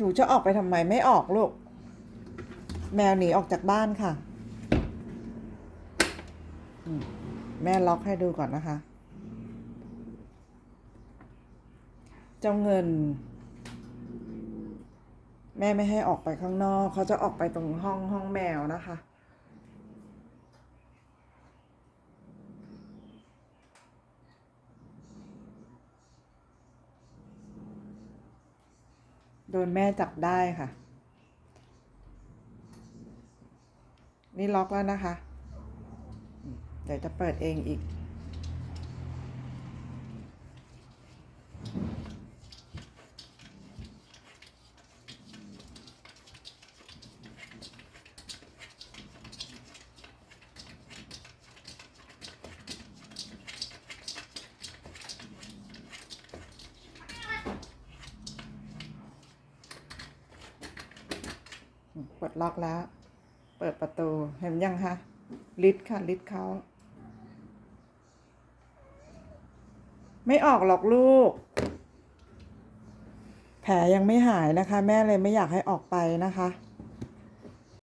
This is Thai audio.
หนูจะออกไปทำไมไม่ออกลูก แมวหนีออกจากบ้านค่ะ แม่ล็อกให้ดูก่อนนะคะ เจ้าเงิน แม่ไม่ให้ออกไปข้างนอก เขาจะออกไปตรงห้องห้องแมวนะคะ โดนแม่จับได้ค่ะ นี่ล็อกแล้วนะคะ เดี๋ยวจะเปิดเองอีก ปลดล็อกแล้ว เปิดประตูเห็นยังคะลิดค่ะลิดเขาไม่ออกหรอกลูก แผลยังไม่หายนะคะ แม่เลยไม่อยากให้ออกไปนะคะ